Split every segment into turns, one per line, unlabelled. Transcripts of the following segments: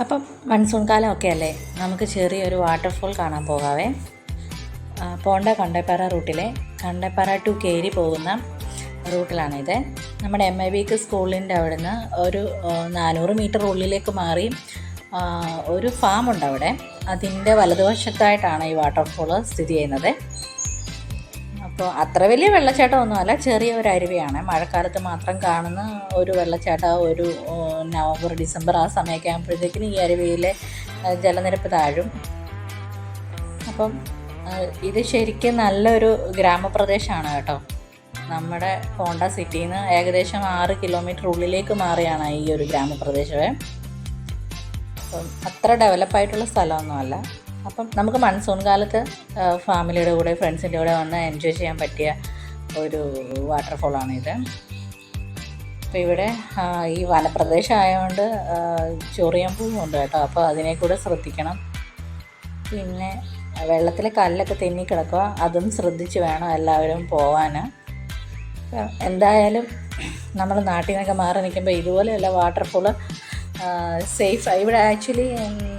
അപ്പം മൺസൂൺ കാലമൊക്കെ അല്ലേ നമുക്ക് ചെറിയൊരു വാട്ടർഫോൾ കാണാൻ പോകാവേ. പോണ്ട കണ്ടപ്പാറ റൂട്ടിലെ കണ്ടപ്പാറ ടു കേരി പോകുന്ന റൂട്ടിലാണിത്. നമ്മുടെ എം ഐ ബിക്ക് സ്കൂളിന്റെ അവിടുന്ന് ഒരു നാനൂറ് മീറ്റർ ഉള്ളിലേക്ക് മാറി ഒരു ഫാം ഉണ്ട് അവിടെ അതിന്റെ വലതുവശത്തായിട്ടാണ് ഈ വാട്ടർഫോൾ സ്ഥിതി ചെയ്യുന്നത്. അപ്പോൾ അത്ര വലിയ വെള്ളച്ചാട്ടമൊന്നുമല്ല ചെറിയ ഒരു അരുവിയാണ്. മഴക്കാലത്ത് മാത്രം കാണുന്ന ഒരു വെള്ളച്ചാട്ടം ഒരു നവംബർ ഡിസംബർ ആ സമയമൊക്കെ ആകുമ്പോഴത്തേക്കിനും ഈ അരുവിയിലെ ജലനിരപ്പ് താഴും. അപ്പം ഇത് ശരിക്കും നല്ലൊരു ഗ്രാമപ്രദേശമാണ് കേട്ടോ. നമ്മുടെ കോണ്ട സിറ്റിയിൽ നിന്ന് ഏകദേശം ആറ് കിലോമീറ്റർ ഉള്ളിലേക്ക് മാറിയാണ് ഈ ഒരു ഗ്രാമപ്രദേശമേ അപ്പം അത്ര ഡെവലപ്പായിട്ടുള്ള സ്ഥലമൊന്നുമല്ല. അപ്പം നമുക്ക് മൺസൂൺ കാലത്ത് ഫാമിലിയുടെ കൂടെ ഫ്രണ്ട്സിന്റെ കൂടെ വന്ന് എൻജോയ് ചെയ്യാൻ പറ്റിയ ഒരു വാട്ടർഫോളാണിത് അപ്പോൾ ഇവിടെ ഈ വനപ്രദേശം ആയതുകൊണ്ട് ചൊറിയാൻ ഉണ്ട് കേട്ടോ. അപ്പോൾ അതിനെ കൂടെ ശ്രദ്ധിക്കണം. പിന്നെ വെള്ളത്തിലെ കല്ലൊക്കെ തെന്നി കിടക്കുക. അതും ശ്രദ്ധിച്ച് വേണം എല്ലാവരും പോവാൻ എന്തായാലും നമ്മൾ നാട്ടിൽ നിന്നൊക്കെ മാറി നിൽക്കുമ്പോൾ ഇതുപോലെയുള്ള വാട്ടർഫോൾ സേഫ് ഇവിടെ ആക്ച്വലി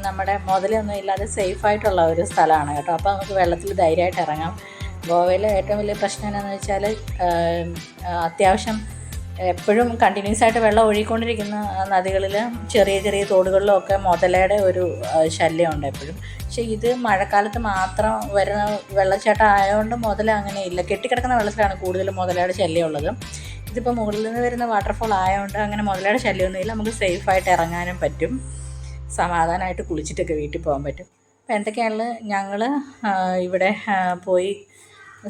നമ്മുടെ മുതലൊന്നും ഇല്ലാതെ സേഫായിട്ടുള്ള ഒരു സ്ഥലമാണ് കേട്ടോ. അപ്പോൾ നമുക്ക് വെള്ളത്തിൽ ധൈര്യമായിട്ട് ഇറങ്ങാം. ഗോവയിലെ ഏറ്റവും വലിയ പ്രശ്നം എന്താണെന്ന് വെച്ചാൽ അത്യാവശ്യം എപ്പോഴും കണ്ടിന്യൂസ് ആയിട്ട് വെള്ളം ഒഴുകിക്കൊണ്ടിരിക്കുന്ന നദികളിൽ ചെറിയ ചെറിയ തോടുകളിലും ഒക്കെ മുതലയുടെ ഒരു ശല്യമുണ്ട് എപ്പോഴും. പക്ഷേ ഇത് മഴക്കാലത്ത് മാത്രം വരുന്ന വെള്ളച്ചാട്ടം ആയതുകൊണ്ട് മുതല അങ്ങനെ ഇല്ല. കെട്ടിക്കിടക്കുന്ന വെള്ളത്തിലാണ് കൂടുതലും മുതലയുടെ ശല്യമുള്ളത്. ഇതിപ്പോൾ മുകളിൽ നിന്ന് വരുന്ന വാട്ടർഫോൾ ആയതുകൊണ്ട് അങ്ങനെ മുതലയുടെ ശല്യമൊന്നുമില്ല നമുക്ക് സേഫായിട്ട് ഇറങ്ങാനും പറ്റും. സമാധാനമായിട്ട് കുളിച്ചിട്ടൊക്കെ വീട്ടിൽ പോകാൻ പറ്റും. അപ്പോൾ എന്തൊക്കെയാണ് ഞങ്ങൾ ഇവിടെ പോയി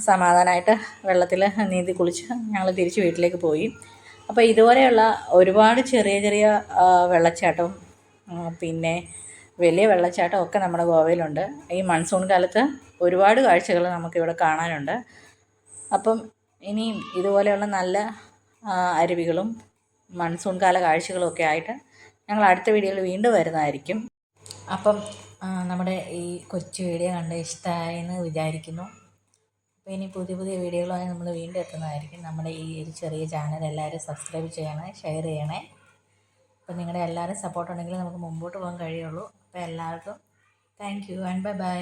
സമാധാനമായിട്ട് വെള്ളത്തിൽ നീന്തി കുളിച്ച് ഞങ്ങൾ തിരിച്ച് വീട്ടിലേക്ക് പോയി. അപ്പോൾ ഇതുപോലെയുള്ള ഒരുപാട് ചെറിയ ചെറിയ വെള്ളച്ചാട്ടവും പിന്നെ വലിയ വെള്ളച്ചാട്ടം ഒക്കെ നമ്മുടെ ഗോവയിലുണ്ട്. ഈ മൺസൂൺ കാലത്ത് ഒരുപാട് കാഴ്ചകൾ നമുക്കിവിടെ കാണാനുണ്ട്. അപ്പം ഇനിയും ഇതുപോലെയുള്ള നല്ല അരുവികളും മൺസൂൺ കാല കാഴ്ചകളും ഒക്കെ ആയിട്ട് ഞങ്ങൾ അടുത്ത വീഡിയോയിൽ വീണ്ടും വരുന്നതായിരിക്കും. അപ്പം നമ്മുടെ ഈ കൊച്ചു വീഡിയോ കണ്ട് ഇഷ്ടമായെന്ന് വിചാരിക്കുന്നു. അപ്പോൾ ഇനി പുതിയ പുതിയ വീഡിയോകളുമായി നമ്മൾ വീണ്ടും എത്തുന്നതായിരിക്കും. നമ്മുടെ ഈ ഒരു ചെറിയ ചാനൽ എല്ലാവരും സബ്സ്ക്രൈബ് ചെയ്യണേ ഷെയർ ചെയ്യണേ. അപ്പോൾ നിങ്ങളുടെ എല്ലാവരും സപ്പോർട്ട് ഉണ്ടെങ്കിൽ നമുക്ക് മുമ്പോട്ട് പോകാൻ കഴിയുള്ളൂ. അപ്പോൾ എല്ലാവർക്കും thank you and bye bye